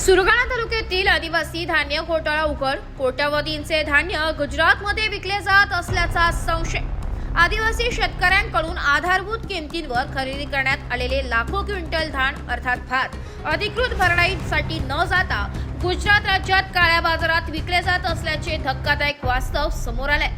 सुरगाणा तालुक्यातील आदिवासी धान्य घोटाळा उघड. कोट्यावधींचे धान्य गुजरातमध्ये विकले जात असल्याचा संशय. आदिवासी शेतकऱ्यांकडून आधारभूत किमतींवर खरेदी करण्यात आलेले लाखो क्विंटल धान अर्थात भात अधिकृत भरणाईसाठी न जाता गुजरात राज्यात काळ्या बाजारात विकले जात असल्याचे धक्कादायक वास्तव समोर आले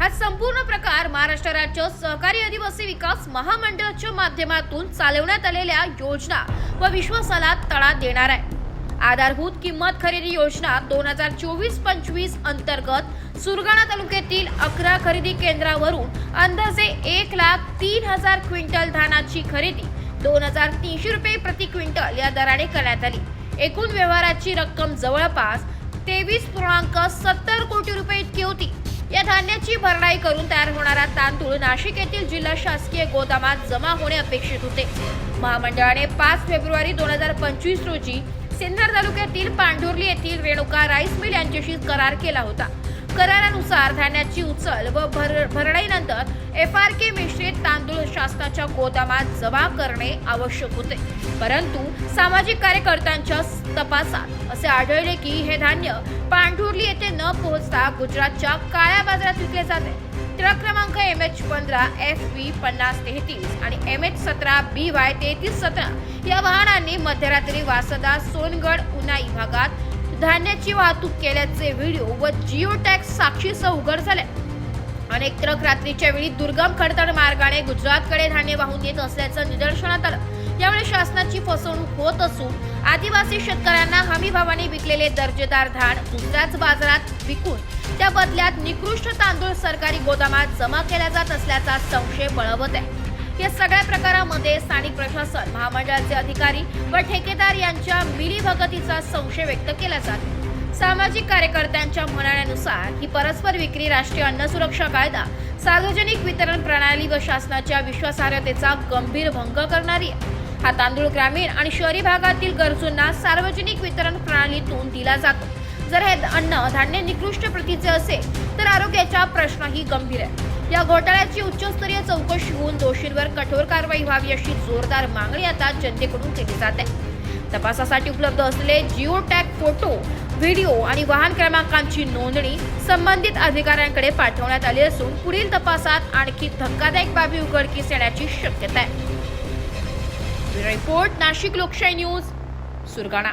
हा संपूर्ण प्रकार महाराष्ट्र राज्य सहकारी आदिवासी विकास महामंडळाच्या माध्यमातून चालवण्यात आलेल्या योजना व विश्वासाला तडा देणार आहे. आधारभूत किंमत खरेदी योजना दोन हजार चोवीस पंचवीस अंतर्गत सुरगाणा तालुक्यातील अकरा खरेदी केंद्रावरून अंदाजे एक लाख तीन हजार क्विंटल धानाची खरेदी दोन हजार तीनशे रुपये प्रति क्विंटल या दराने करण्यात आली. एकूण व्यवहाराची रक्कम जवळपास तेवीस पूर्णांक सत्तर कोटी रुपये इतकी होती. या धान्याची भरणाई करून तयार होणारा तांदूळ नाशिक येथील जिल्हा शासकीय गोदामात जमा होणे अपेक्षित होते. महामंडळाने पाच फेब्रुवारी दोन हजार पंचवीस रोजी सिन्नर तालुक्यातील पांढुर्ली येथील रेणुका राईस मिल यांच्याशी करार केला होता. करारानुसार धान्याची उचल व भर भरणाईनंतर एफ आर के मिश्रित तांदूळ शासनाच्या गोदामात जमा करणे आवश्यक होते. परंतु सामाजिक कार्यकर्त्यांच्या तपासात असे आढळले की हे धान्य पांढुर्ली येथे न पोहोचता गुजरातच्या काळ्या बाजारात विकले जाते. ट्रक क्रमांक एम एच पंधरा एफ बी पन्नास तेहतीस आणि एम एच सतरा बी वाय तेहतीस सतरा या वाहनांनी मध्यरात्री वासदा सोनगड उनाई भागात धान्याची वाहतूक केल्याचे व्हिडिओ व जिओ टॅक्स साक्षीसह उघड झाले. अनेक ट्रक रात्रीच्या वेळी दुर्गम खडतड मार्गाने गुजरातकडे धान्य वाहून येत असल्याचं निदर्शनात आलं. यामुळे शासनाची फसवणूक होत असून आदिवासी शेतकऱ्यांना हमी भावाने विकलेले दर्जेदार धान दुसऱ्याच बाजारात विकून त्या बदल्यात निकृष्ट तांदूळ सरकारी गोदामात जमा केला जात असल्याचा संशय बळवत आहे. या सगळ्या प्रकारामध्ये स्थानिक प्रशासन महामंडळाचे अधिकारी व ठेकेदार यांच्या मिलीभगतीचा संशय व्यक्त केला जातो. सामाजिक कार्यकर्त्यांच्या म्हणण्यानुसार ही परस्पर विक्री राष्ट्रीय अन्न सुरक्षा कायदा सार्वजनिक वितरण प्रणाली व शासनाच्या विश्वासार्हतेचा गंभीर भंग करणारी आहे. हा तांदूळ ग्रामीण आणि शहरी भागातील गरजूंना सार्वजनिक वितरण प्रणालीतून दिला जातो. जर हे अन्न धान्य निकृष्ट प्रतीचे असेल तर आरोग्याचा प्रश्नही गंभीर आहे या घोटाळ्याची उच्चस्तरीय चौकशी होऊन दोषींवर कठोर कारवाई व्हावी अशी जोरदार मागणी आता जनतेकडून केली जाते तपासासाठी उपलब्ध असलेले जिओ टॅग फोटो व्हिडिओ आणि वाहन क्रमांकांची नोंदणी संबंधित अधिकाऱ्यांकडे पाठवण्यात आली असून पुढील तपासात आणखी धक्कादायक बाबी उघडकीस येण्याची शक्यता आहे. रिपोर्ट नाशिक लोकशाही न्यूज सुरगाणा.